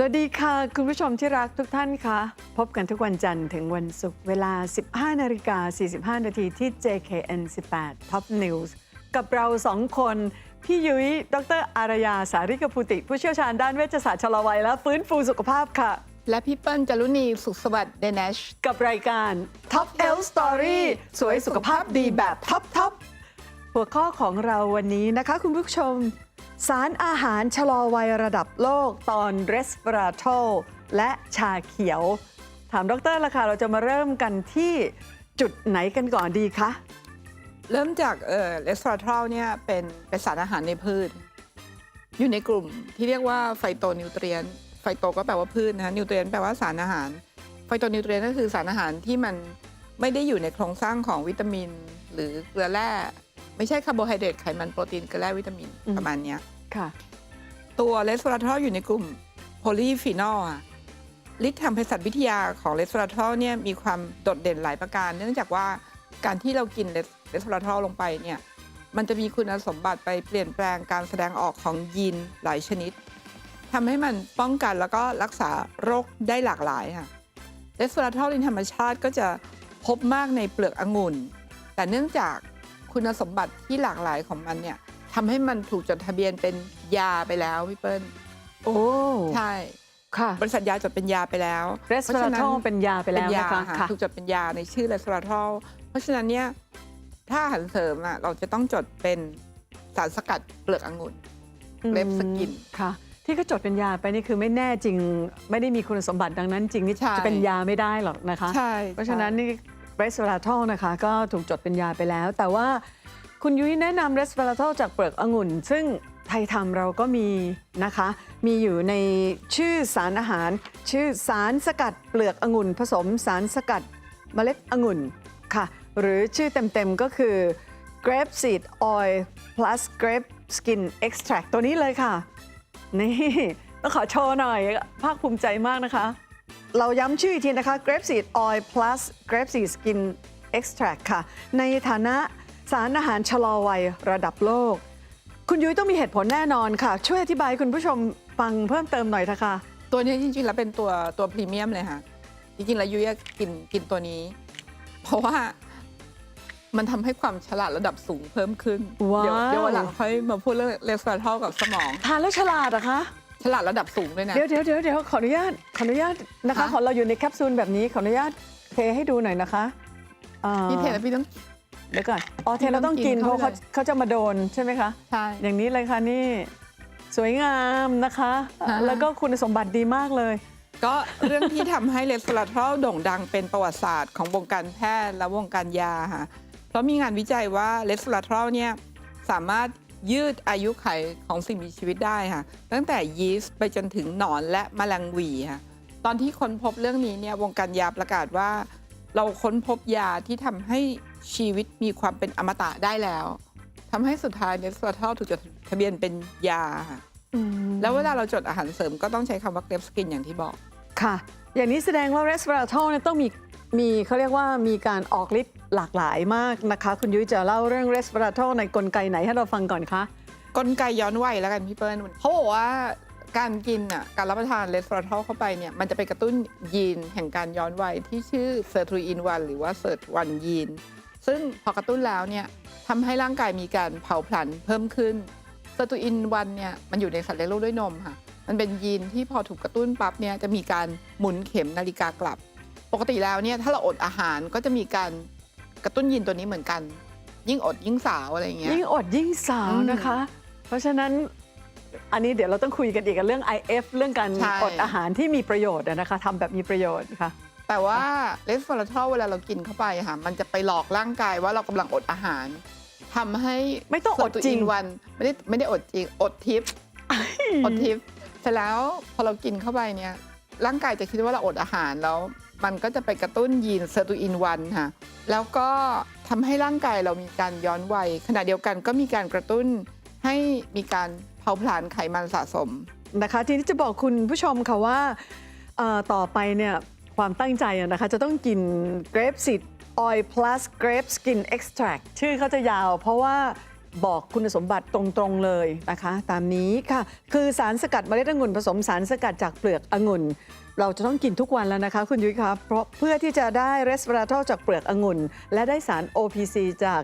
สวัสดีค่ะ คุณผู้ชมที่รักทุกท่านคะพบกันทุกวันจันทร์ถึงวันศุกร์เวลา 15นาฬิกา45 นาทีที่ JKN 18 Top News กับเราสองคน พี่ยุ้ย ดรอารยา สาริกภูติ ผู้เชี่ยวชาญด้านเวชศาสตร์ชะลอวัยและฟื้นฟูสุขภาพค่ะ และพี่เปิ้ลจารุณีสุขสวัสดิ์เดนชกับรายการ Top Health Story สวยสุขภาพดีแบบท็อปทอปหัวข้อของเราวันนี้นะคะ คุณผู้ชม สารอาหารชะลอวัยระดับโลกตอน Resveratrol และชาเขียว ถามดรละค่ะ เราจะมาเริ่มกันที่จุดไหนกันก่อนดีคะ เริ่มจากเอ่อเลสเตอรอลเนี่ยเป็นเป็นสารอาหารในพืช อยู่ในกลุ่มที่เรียกว่าไฟโตนิวเทรียนไฟโตก็แปลว่าพืชนะคะนิวเทรียนแปลว่าสารอาหาร ไฟโตนิวเทรียนก็คือสารอาหารที่มันไม่ได้อยู่ในโครงสร้างของวิตามิน หรือเกลือแร่ไม่ใช่คาร์โบไฮเดรตไขมันโปรตีนเกลือแร่วิตามินอืมประมาณเนี้ยค่ะ ตัวเลสเตอรอลอยู่ในกลุ่มโพลีฟีนอลอะฤทธิ์ทางเภสัชวิทยาของเลสเตอรอลเนี่ยมีความโดดเด่นหลายประการ เนื่องจากว่าการที่เรากินเลสเตอรอลลงไปเนี่ยมันจะมีคุณสมบัติไปเปลี่ยนแปลงการแสดงออกของยีนหลายชนิดทำให้มันป้องกันแล้วก็รักษาโรคได้หลากหลายค่ะเลสเตอรอลในธรรมชาติก็จะพบมากในเปลือกองุ่น แต่เนื่องจากคุณสมบัติที่หลากหลายของมันเนี่ย ทำให้มันถูกจดทะเบียนเป็นยาไปแล้วพี่เปิ้ลโอ้ใช่ ค่ะบริษัทยาจดเป็นยาไปแล้ว Resveratrol เป็นยาไปแล้วเป็นยานะคะค่ะค่ะ ถูกจดเป็นยาในชื่อ resveratrol เพราะฉะนั้นเนี่ยถ้าอาหารเสริมอะเราจะต้องจดเป็นสารสกัดเปลือกองุ่น เล็บสกินค่ะ ที่เขาจดเป็นยาไปนี่คือไม่แน่จริง ไม่ได้มีคุณสมบัติดังนั้นจริงนี่ใช่ จะเป็นยาไม่ได้หรอกนะคะ ใช่เพราะฉะนั้นนี่เรสเวลาทอลนะคะ ก็ถูกจดเป็นยาไปแล้ว แต่ว่า คุณยุ้ยแนะนำเรสเวลาทจากเปลือกองุ่น ซึ่งไทยทำเราก็มีนะคะ มีอยู่ในชื่อสารอาหาร ชื่อสารสกัดเปลือกองุ่น ผสมสารสกัดเมล็ดองุ่นค่ะ หรือชื่อเต็มๆก็คือ grape seed oil plus grape skin extract ตัวนี้เลยค่ะ นี่ต้องขอโชว์หน่อยภาคภูมิใจมากนะคะ เราย้ำชื่ออีกทีนะคะ grape seed oil plus grape seed skin extract ค่ะ ในฐานะ สารอาหารชะลอวัยระดับโลก คุณยุ้ยต้องมีเหตุผลแน่นอนค่ะ ช่วยอธิบายคุณผู้ชมฟังเพิ่มเติมหน่อยเถอะค่ะตัวนี้จริงๆ แล้วเป็นตัวตัวพรีเมียมเลยค่ะ จริงๆ แล้วยุ้ยกินกินตัวนี้ เพราะว่ามันทำให้ความฉลาดระดับสูงเพิ่มขึ้น ว้าว เดี๋ยวเดี๋ยววันหลังค่อยมาพูดเรื่องเลสเตอรอลกับสมอง ทานแล้วฉลาดเหรอคะ ฉลาดระดับสูงด้วยนะ เดี๋ยวเดี๋ยวเดี๋ยวเดี๋ยวขออนุญาตขออนุญาตนะคะคะของเราอยู่ในแคปซูลแบบนี้ขออนุญาตเทให้ดูหน่อยนะคะอ่าพี่เทแล้วพี่ต้อง เดี๋ยวก่อนอ๋อเทเราต้องกินพี่เพต้องราะกิเขานเข้าไปเลยเขาจะมาโดนใช่ไหมคะใช่อย่างนี้เลยค่ะนี่สวยงามนะคะฮะแล้วก็คุณสมบัติดีมากเลย ก็เรื่องที่ทำให้เลสเตอรอลโด่งดังเป็นประวัติศาสตร์ของวงการแพทย์และวงการยาค่ะเพราะมีงานวิจัยว่าเลสเตอรอลเนี่ยสามารถยืดอายุไขของสิ่งมีชีวิตได้ค่ะ ตั้งแต่ยีสต์ไปจนถึงหนอนและแมลงหวีค่ะตอนที่ค้นพบเรื่องนี้เนี่ยวงการยาประกาศว่า เราค้นพบยาที่ทำให้ ชีวิตมีความเป็นอมตะได้แล้วทำให้สุดท้ายเลสเตอรอลถูกจดทะเบียนเป็นยาค่ะแล้วเวลาเราจดอาหารเสริมก็ต้องใช้คำว่าเกรฟสกินอย่างที่บอก ค่ะ อย่างนี้แสดงว่า resveratrol เนี่ยต้องมีมีเขาเรียกว่ามีการออกฤทธิ์หลากหลายมากนะคะ คุณยุ้ยจะเล่าเรื่อง resveratrol ในกลไกไหนให้เราฟังก่อนคะ กลไกย้อนวัยแล้วกันพี่เปิ้ลเขาบอกว่าการกินอะการรับประทานเลสเตอรอลเข้าไปเนี่ยมันจะไปกระตุ้นยีนแห่งการย้อนวัยที่ชื่อเซอร์ทรูอินวันหรือว่าเซิร์ตวันยีน ซึ่งพอกระตุ้นแล้วเนี่ยทำให้ร่างกายมีการเผาผลาญเพิ่มขึ้นเซอร์ทรูอินวันเนี่ยมันอยู่ในสัตว์เลี้ยงลูกด้วยนมค่ะ มันเป็นยีนที่พอถูกกระตุ้นปั๊บเนี่ยจะมีการหมุนเข็มนาฬิกากลับ ปกติแล้วเนี่ยถ้าเราอดอาหารก็จะมีการกระตุ้นยีนตัวนี้เหมือนกัน ยิ่งอดยิ่งสาวอะไรอย่างเงี้ยยิ่งอดยิ่งสาวอืมนะคะ เพราะฉะนั้นอันนี้เดี๋ยวเราต้องคุยกันอีกกับเรื่อง IF เรื่องการใช่อดอาหารที่มีประโยชน์อะนะคะทำแบบมีประโยชน์ค่ะ แต่ว่าเลสเตอรอลเวลาเรากินเข้าไปค่ะ มันจะไปหลอกร่างกายว่าเรากำลังอดอาหารทำให้ไม่ต้องอดจริง วันไม่ได้ไม่ได้อดจริง อดทิพย์อดทิพย์เสร็จแล้วพอเรากินเข้าไปเนี่ย ร่างกายจะคิดว่าเราอดอาหารแล้ว มันก็จะไปกระตุ้นยีนเซอร์ตูอินวันค่ะ แล้วก็ทำให้ร่างกายเรามีการย้อนวัยขณะเดียวกันก็มีการกระตุ้นให้มีการเผาผลาญไขมันสะสม นะคะทีนี้จะบอกคุณผู้ชมค่ะว่าเอ่อต่อไปเนี่ย ความตั้งใจนะคะ จะต้องกิน grape seed oil plus grape skin extract ชื่อเขาจะยาวเพราะว่าบอกคุณสมบัติตรงๆเลยนะคะ ตามนี้ค่ะ คือสารสกัดเมล็ดองุ่นผสมสารสกัดจากเปลือกองุ่น เราจะต้องกินทุกวันแล้วนะคะ คุณยุ้ยครับเพราะเพื่อที่จะได้เรสเวราทอลจากเปลือกองุ่น และได้สาร OPC จาก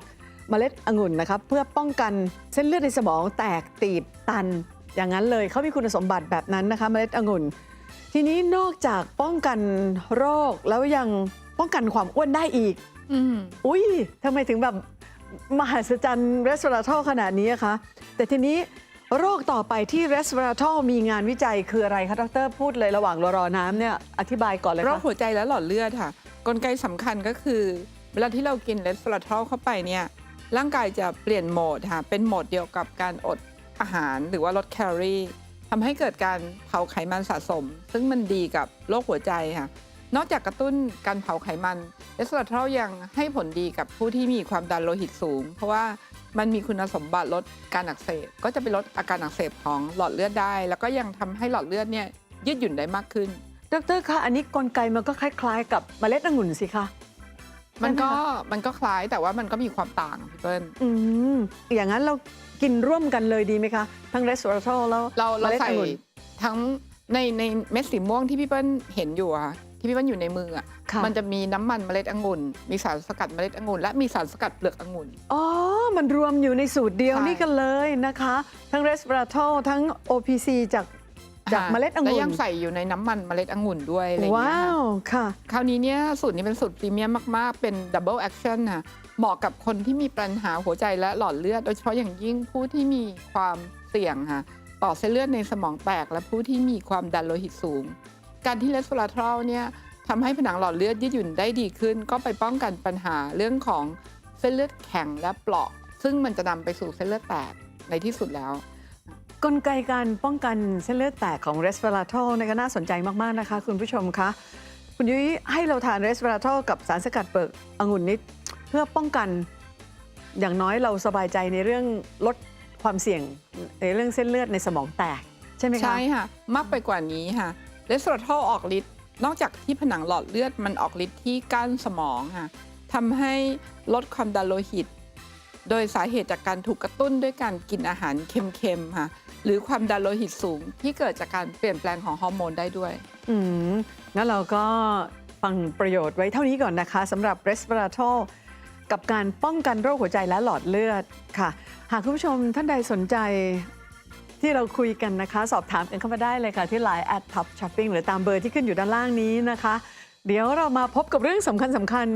เมล็ดองุ่นนะครับเพื่อป้องกันเส้นเลือดในสมองแตกตีบตัน อย่างนั้นเลยเขามีคุณสมบัติแบบนั้นนะคะ เมล็ดองุ่น ทีนี้นอกจากป้องกันโรคแล้วยังป้องกันความอ้วนได้อีกอืมอุ้ยทำไมถึงแบบมหัศจรรย์เรสเวราทอลขนาดนี้อะคะ แต่ทีนี้โรคต่อไปที่เรสเวราทอลมีงานวิจัยคืออะไรคะ ดร พูดเลยระหว่างรอรอน้ำเนี่ย อธิบายก่อนเลยโรคค่ะหัวใจและหลอดเลือดค่ะ กลไกสำคัญก็คือ เวลาที่เรากินเลสเตอรอลเข้าไปเนี่ย ร่างกายจะเปลี่ยนโหมดค่ะ เป็นโหมดเดียวกับการอดอาหารหรือว่าลดแคลอรี่ ทำให้เกิดการเผาไขมันสะสม ซึ่งมันดีกับโรคหัวใจค่ะ นอกจากกระตุ้นการเผาไขมันเลสเตอรอลยังให้ผลดีกับผู้ที่มีความดันโลหิตสูง เพราะว่ามันมีคุณสมบัติลดการอักเสบ ก็จะไปลดอาการอักเสบของหลอดเลือดได้ แล้วก็ยังทำให้หลอดเลือดเนี่ยยืดหยุ่นได้มากขึ้น ดรคะอันนี้กลไกมันก็คล้าย ๆ กับเมล็ดองุ่นสิคะ มันก็ใช่ไหมคะมันก็คล้ายแต่ว่ามันก็มีความต่างพี่เปิ้ลอืมอย่างนั้นเรากินร่วมกันเลยดีไหมคะ ทั้งเรสเวราทอลแล้วเราเรามล็ดใส่องุ่นทั้งในในเม็ดสีม่วงที่พี่เปิ้ลเห็นอยู่อะค่ะที่พี่เปิ้ลอยู่ในมืออะค่ะมันจะมีน้ำมันเมล็ดองุ่น มีสารสกัดเมล็ดองุ่นและมีสารสกัดเปลือกองุ่นอ๋อ มันรวมอยู่ในสูตรเดียวใช่นี่กันเลยนะคะ ทั้งเรสเวราทอลทั้ง OPC จาก จากค่ะเมล็ดองุ่นและยังใส่อยู่ในน้ำมันเมล็ดองุ่นด้วยอะไรอย่างเงี้ว้ายค่ะ วค่ะ คราวนี้เนี่ยสูตรนี้เป็นสูตรพรีเมียมมาก ๆ เป็นดับเบิลแอคชั่นค่ะเหมาะกับคนที่มีปัญหาหัวใจและหลอดเลือด โดยเฉพาะอย่างยิ่งผู้ที่มีความเสี่ยงค่ะต่อเส้นเลือดในสมองแตก และผู้ที่มีความดันโลหิตสูง การที่เลสโซลาทรอลเนี่ยทำให้ผนังหลอดเลือดยืดหยุ่นได้ดีขึ้น ก็ไปป้องกันปัญหาเรื่องของเส้นเลือดแข็งและเปราะ ซึ่งมันจะนำไปสู่เส้นเลือดแตกในที่สุดแล้ว กลไกการป้องกันเส้นเลือดแตกของเรสเวราทอลนี่ก็น่าสนใจมาก ๆ นะคะ คุณผู้ชมคะ คุณยุ้ยให้เราทานเรสเวราทอลกับสารสกัดเปลือกองุ่นนิด เพื่อป้องกันอย่างน้อยเราสบายใจในเรื่องลดความเสี่ยงในเรื่องเส้นเลือดในสมองแตก ใช่ไหมคะ ใช่ค่ะ มากไปกว่านี้ค่ะเลสโซลาทอลออกฤทธิ์นอกจากที่ผนังหลอดเลือดมันออกฤทธิ์ที่ก้านสมองค่ะทำให้ลดความดันโลหิต โดยสาเหตุจากการถูกกระตุ้นด้วยการกินอาหารเค็มๆค่ะ หรือความดันโลหิตสูง ที่เกิดจากการเปลี่ยนแปลงของฮอร์โมนได้ด้วย อืมงั้นเราก็ฟังประโยชน์ไว้เท่านี้ก่อนนะคะสำหรับเรสเวราทอลกับการป้องกันโรคหัวใจและหลอดเลือดค่ะ หากคุณผู้ชมท่านใดสนใจที่เราคุยกันนะคะ สอบถามกันเข้ามาได้เลยค่ะที่ Line at top shopping หรือตามเบอร์ที่ขึ้นอยู่ด้านล่างนี้นะคะ เดี๋ยวเรามาพบกับเรื่องสำคัญสำคัญ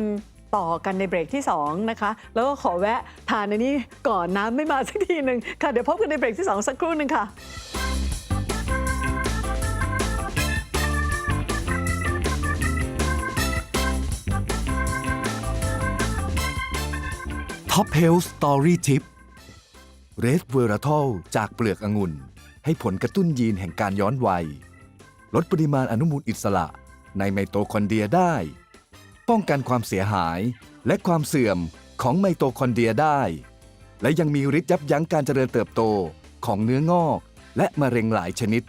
ต่อกันในเบรกที่ 2 นะคะ แล้วก็ขอแวะทานในนี้ก่อนน้ำไม่มาสักทีหนึ่งค่ะ เดี๋ยวพบกันในเบรกที่ 2 สักครู่หนึ่งค่ะท็อปเฮลส์สตอรี่ทิปเรสเวอราทอลจากเปลือกองุ่น ให้ผลกระตุ้นยีนแห่งการย้อนวัย ลดปริมาณอนุมูลอิสระในไมโตคอนเดรียได้ ป้องกันความเสียหายและความเสื่อมของไมโตคอนเดรียได้ และยังมีฤทธิ์ยับยั้งการเจริญเติบโตของเนื้องอกและมะเร็งหลายชนิด